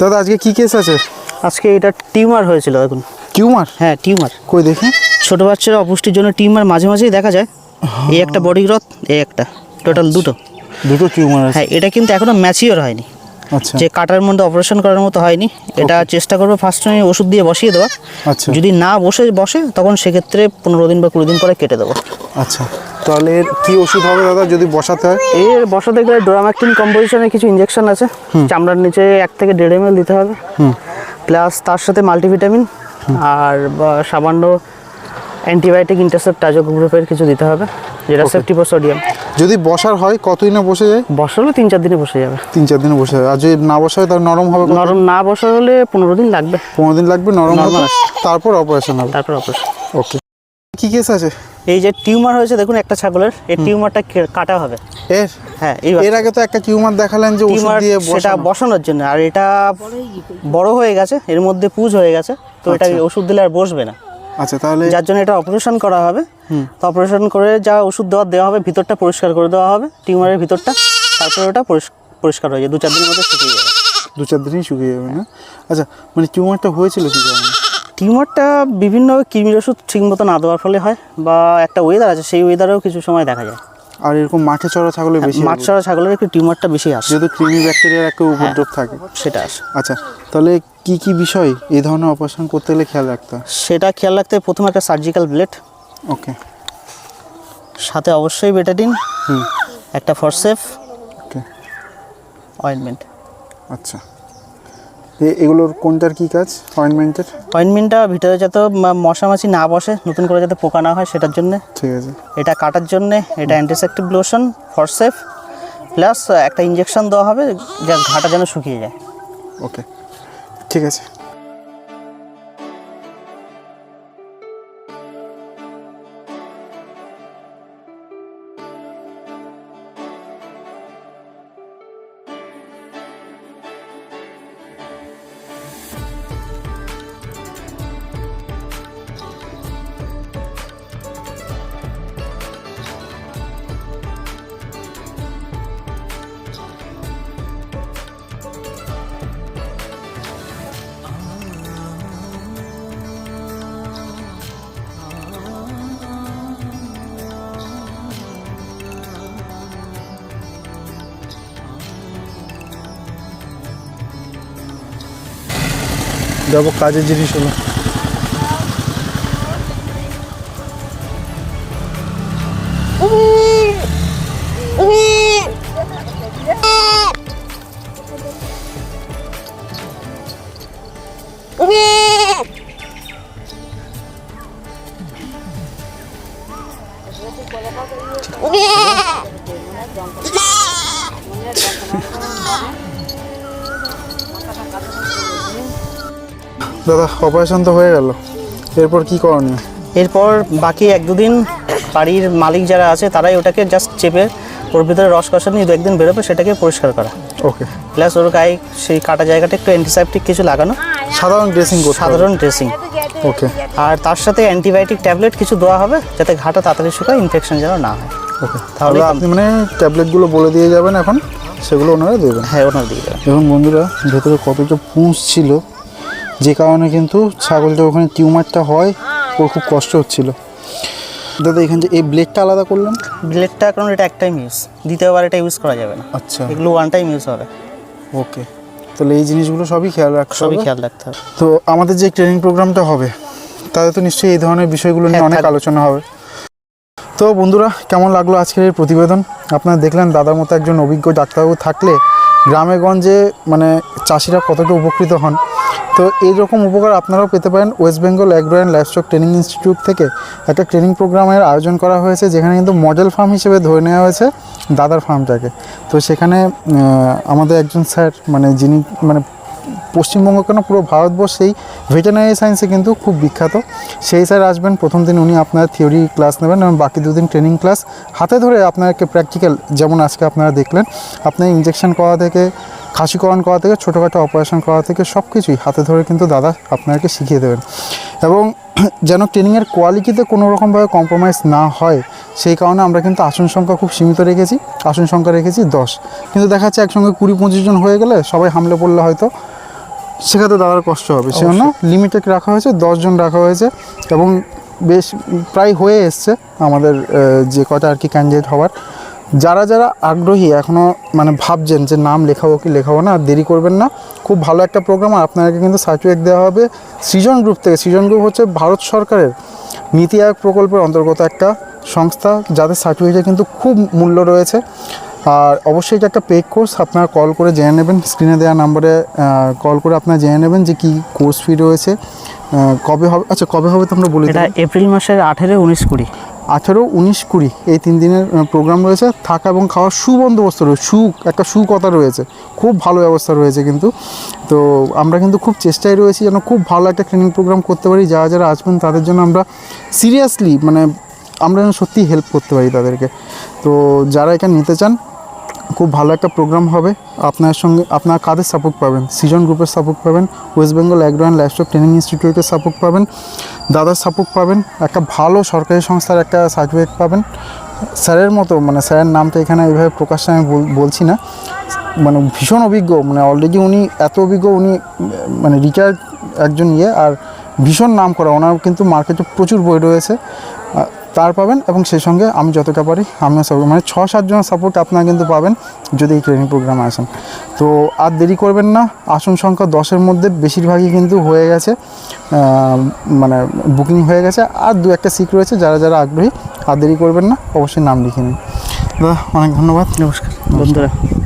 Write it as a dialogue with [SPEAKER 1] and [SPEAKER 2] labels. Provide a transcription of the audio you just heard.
[SPEAKER 1] দাদা আজকে কি কেস আছে?
[SPEAKER 2] আজকে এটা টিউমার হয়েছিল দেখুন।
[SPEAKER 1] টিউমার?
[SPEAKER 2] হ্যাঁ টিউমার।
[SPEAKER 1] কই দেখি।
[SPEAKER 2] ছোট বাচ্চারা অপুষ্টির জন্য টিউমার মাঝে মাঝেই দেখা যায়। এই একটা বডি গ্রথ এই একটা। টোটাল দুটো।
[SPEAKER 1] দুটো টিউমার
[SPEAKER 2] হ্যাঁ এটা কিন্তু এখনও ম্যাচিওর হয়নি। যে কাটার মধ্যে অপারেশন করার মতো হয়নি এটা চেষ্টা করব ফার্স্ট টাইম ওষুধ দিয়ে বসিয়ে দেওয়া
[SPEAKER 1] আচ্ছা।
[SPEAKER 2] যদি না বসে বসে তখন সেক্ষেত্রে পনেরো দিন বা কুড়ি দিন পরে কেটে দেবো।
[SPEAKER 1] আচ্ছা। তাহলে এর কি ওষুধ হবে দাদা যদি বসাতে হয়?
[SPEAKER 2] এর বসাতে গেলে ডোরাম্যাকটিন কম্পোজিশনের কিছু ইঞ্জেকশন আছে। চামড়ার নিচে এক থেকে দেড় এম দিতে হবে। প্লাস তার সাথে মাল্টিভিটামিন আর বা সামান্য অ্যান্টিবায়োটিক ইন্টারসেপ্ট টাজক গ্রুপের কিছু দিতে হবে যেটা সেফটিপো সোডিয়াম
[SPEAKER 1] যদি বসার হয় কতই না বসে যায়?
[SPEAKER 2] বসালে তিন চার দিনে বসে যাবে।
[SPEAKER 1] তিন চার দিনে বসে যাবে। আর যদি না বসা হয় তাহলে নরম হবে
[SPEAKER 2] নরম না বসা হলে পনেরো দিন লাগবে।
[SPEAKER 1] পনেরো দিন লাগবে নরম হবে? তারপর অপারেশন হবে?
[SPEAKER 2] তারপর অপারেশন
[SPEAKER 1] ওকে কি কেস আছে?
[SPEAKER 2] এই যে টিউমার হয়েছে দেখুন একটা ছাগলের এই টিউমারটা কাটা হবে।
[SPEAKER 1] এর?
[SPEAKER 2] হ্যাঁ
[SPEAKER 1] এর আগে তো একটা টিউমার দেখালেন যে ওষুধ দিয়ে
[SPEAKER 2] সেটা বসানোর জন্য আর এটা বড় হয়ে গেছে এর মধ্যে পুজ হয়ে গেছে তো এটা
[SPEAKER 1] আচ্ছা।
[SPEAKER 2] ওষুধ দিলে আর বসবে না।
[SPEAKER 1] আচ্ছা তাহলে
[SPEAKER 2] যার জন্য এটা অপারেশন করা হবে। তো অপারেশন করে যা ওষুধ দেওয়া দেওয়া হবে ভিতরটা পরিষ্কার করে দেওয়া হবে টিউমারের ভিতরটা। তারপরে ওটা পরিষ- পরিষ্কার হয়ে যায় দু চার দিনের মধ্যে শুকিয়ে যাবে।
[SPEAKER 1] দু চার দিনই শুকিয়ে যাবে না? আচ্ছা মানে টিউমারটা হয়েছিল কি কারণে?
[SPEAKER 2] টিউমারটা বিভিন্ন কৃমির ওষুধ ঠিক মতো না দেওয়ার ফলে হয় বা একটা ওয়েদার আছে সেই ওয়েদারেও কিছু সময় দেখা যায়।
[SPEAKER 1] আর এরকম মাঠে চড়া ছাগলের বেশি
[SPEAKER 2] মাঠ চড়া ছাগলের একটু টিউমারটা বেশি আসে।
[SPEAKER 1] যেহেতু কৃমি ব্যাকটেরিয়ার একটা উপদ্রব থাকে।
[SPEAKER 2] সেটা আসে।
[SPEAKER 1] আচ্ছা তাহলে কি কি বিষয় এই ধরনের অপারেশন করতে গেলে খেয়াল রাখতে হয়?
[SPEAKER 2] সেটা খেয়াল রাখতে প্রথমে একটা সার্জিক্যাল ব্লেড
[SPEAKER 1] ওকে
[SPEAKER 2] সাথে অবশ্যই বেটাডিন
[SPEAKER 1] হুম।
[SPEAKER 2] একটা ফরসেফ
[SPEAKER 1] ওকে
[SPEAKER 2] অয়েনমেন্ট
[SPEAKER 1] আচ্ছা। এগুলোর কোনটার কি কাজ? অয়েনমেন্টের
[SPEAKER 2] অয়েনমেন্টটা ভিতরে যাতে মশা মশামাছি না বসে নতুন করে যাতে পোকা না হয় সেটার জন্য।
[SPEAKER 1] ঠিক আছে।
[SPEAKER 2] এটা কাটার জন্য এটা অ্যান্টিসেপ্টিক লোশন ফরসেফ প্লাস একটা ইঞ্জেকশন দেওয়া হবে যা ঘাটা যেন শুকিয়ে যায়।
[SPEAKER 1] ওকে ঠিক আছে। যাব কাজের জিনিস হলো দাদা অপারেশন তো হয়ে গেল। এরপর কি করণীয়?
[SPEAKER 2] এরপর বাকি এক দুদিন বাড়ির মালিক যারা আছে তারাই ওটাকে জাস্ট চেপে ওর ভিতরে রস কষা নিয়ে দু একদিন বেরোবে সেটাকে পরিষ্কার করা।
[SPEAKER 1] ওকে
[SPEAKER 2] প্লাস ওর গায়ে সেই কাটা জায়গাটা একটু অ্যান্টিসেপটিক কিছু লাগানো।
[SPEAKER 1] সাধারণ ড্রেসিং
[SPEAKER 2] সাধারণ ড্রেসিং
[SPEAKER 1] ওকে
[SPEAKER 2] আর তার সাথে অ্যান্টিবায়োটিক ট্যাবলেট কিছু দেওয়া হবে যাতে ঘাটা তাড়াতাড়ি শুকায় ইনফেকশন যেন না হয়।
[SPEAKER 1] ওকে
[SPEAKER 2] তাহলে
[SPEAKER 1] আপনি মানে ট্যাবলেটগুলো বলে দিয়ে যাবেন এখন সেগুলো ওনারা দেবেন।
[SPEAKER 2] হ্যাঁ ওনার দিয়ে দেবেন।
[SPEAKER 1] দেখুন বন্ধুরা ভেতরে কতটা পুঁজ ছিল যে কারণে কিন্তু ছাগলটা ওখানে টিউমারটা হয় ওর খুব কষ্ট হচ্ছিল। দাদা এখানে যে এই ব্লেডটা আলাদা করলাম
[SPEAKER 2] ব্লেডটা কারণ এটা একটাই ইউজ দ্বিতীয়বার এটা ইউজ করা যাবে না।
[SPEAKER 1] আচ্ছা।
[SPEAKER 2] এগুলো ওয়ান টাইম ইউজ হবে।
[SPEAKER 1] ওকে তাহলে এই জিনিসগুলো সবই খেয়াল রাখতে
[SPEAKER 2] সবই খেয়াল রাখতে হবে।
[SPEAKER 1] তো আমাদের যে ট্রেনিং প্রোগ্রামটা হবে তাতে তো নিশ্চয়ই এই ধরনের বিষয়গুলো নিয়ে
[SPEAKER 2] হ্যাঁ,
[SPEAKER 1] অনেক আলোচনা হবে। তো বন্ধুরা কেমন লাগল আজকের এই প্রতিবেদন? আপনারা দেখলেন দাদার মতো একজন অভিজ্ঞ ডাক্তারবাবু থাকলে গ্রামে গঞ্জে মানে চাষিরা কতটা উপকৃত হন। তো এইরকম উপকার আপনারাও পেতে পারেন West Bengal agro and livestock training institute থেকে একটা ট্রেনিং প্রোগ্রামের আয়োজন করা হয়েছে, যেখানে কিন্তু মডেল ফার্ম হিসেবে ধরে নেওয়া হয়েছে দাদার ফার্মটাকে। তো সেখানে আমাদের একজন স্যার মানে যিনি মানে পশ্চিমবঙ্গ কেন, পুরো ভারতবর্ষেই ভেটেনারি সায়েন্সে কিন্তু খুব বিখ্যাত। সেই স্যার আসবেন, প্রথম দিন উনি আপনার থিওরি ক্লাস নেবেন এবং বাকি দুদিন ট্রেনিং ক্লাস। হাতে ধরে আপনাকে প্র্যাকটিক্যাল, যেমন আজকে আপনারা দেখলেন, আপনার ইঞ্জেকশন করা থেকে খাসিকরণ করা থেকে ছোটোখাটো অপারেশন করা থেকে সব কিছুই হাতে ধরে কিন্তু দাদা আপনাকে শিখিয়ে দেবেন। এবং যেন ট্রেনিংয়ের কোয়ালিটিতে কোনো রকমভাবে কম্প্রোমাইজ না হয় সেই কারণে আমরা কিন্তু আসন সংখ্যা খুব সীমিত রেখেছি আসন সংখ্যা রেখেছি দশ। কিন্তু দেখা যাচ্ছে একসঙ্গে কুড়ি পঁচিশ জন হয়ে গেলে সবাই হামলে পড়লে হয়তো শেখাতে দাদার কষ্ট হবে। সেজন্য লিমিটেড রাখা হয়েছে দশজন রাখা হয়েছে এবং বেশ প্রায় হয়ে এসছে আমাদের যে কটা আর কি ক্যান্ডিডেট হওয়ার। যারা যারা আগ্রহী এখনও মানে ভাবছেন যে নাম লেখাবো কি লেখাবো না আর দেরি করবেন না। খুব ভালো একটা প্রোগ্রাম আর আপনাকে কিন্তু সার্টিফিকেট দেওয়া হবে সৃজন গ্রুপ থেকে। সৃজন গ্রুপ হচ্ছে ভারত সরকারের নীতি আয়োগ প্রকল্পের অন্তর্গত একটা সংস্থা যাদের সার্টিফিকেটে কিন্তু খুব মূল্য রয়েছে। আর অবশ্যই এটা একটা পেড কোর্স আপনারা কল করে জেনে নেবেন। স্ক্রিনে দেওয়া নাম্বারে কল করে আপনারা জেনে নেবেন যে কী কোর্স ফি রয়েছে কবে হবে আচ্ছা কবে হবে তো আমরা বলে
[SPEAKER 2] এটা এপ্রিল মাসের আঠেরো উনিশ কুড়ি।
[SPEAKER 1] আঠেরো, উনিশ, কুড়ি। এই তিন দিনের প্রোগ্রাম রয়েছে। থাকা এবং খাওয়ার সুবন্দোবস্ত রয়েছে। সু, একটা সুকথা রয়েছে। খুব ভালো ব্যবস্থা রয়েছে কিন্তু। তো আমরা কিন্তু খুব চেষ্টায় রয়েছি যেন খুব ভালো একটা ট্রেনিং প্রোগ্রাম করতে পারি। যারা যারা আসবেন, তাদের জন্য আমরা সিরিয়াসলি মানে আমরা যেন সত্যিই হেল্প করতে পারি তাদেরকে। তো যারা এখানে নিতে চান খুব ভালো একটা প্রোগ্রাম হবে। আপনার সঙ্গে, আপনার কাদের সাপোর্ট পাবেন? সিজন গ্রুপের সাপোর্ট পাবেন West Bengal agro and livestock training ইনস্টিটিউটের সাপোর্ট পাবেন, দাদার সাপোর্ট পাবেন, একটা ভালো সরকারি সংস্থার একটা সার্টিফিকেট পাবেন। স্যারের মতো মানে স্যারের নামটা এখানে এইভাবে প্রকাশ আমি বলছি না। মানে ভীষণ অভিজ্ঞ মানে অলরেডি উনি এত অভিজ্ঞ, উনি মানে রিটায়ার্ড একজন ইয়ে আর ভীষণ নাম করা, ওনার কিন্তু মার্কেটে প্রচুর বই রয়েছে। তার পাবেন এবং সেই সঙ্গে আমি যতটা পারি আপনার সব মানে ছ সাতজনের সাপোর্ট আপনারা কিন্তু পাবেন যদি এই ট্রেনিং প্রোগ্রামে আসেন। তো আর দেরি করবেন না, আসন সংখ্যা দশের মধ্যে বেশিরভাগই কিন্তু হয়ে গেছে মানে বুকিং হয়ে গেছে। আর দু একটা সিট রয়েছে, যারা যারা আগ্রহী, আর দেরি করবেন না, অবশ্যই নাম লিখে নিন। দাদা, অনেক ধন্যবাদ।
[SPEAKER 2] নমস্কার। বন্ধুরা।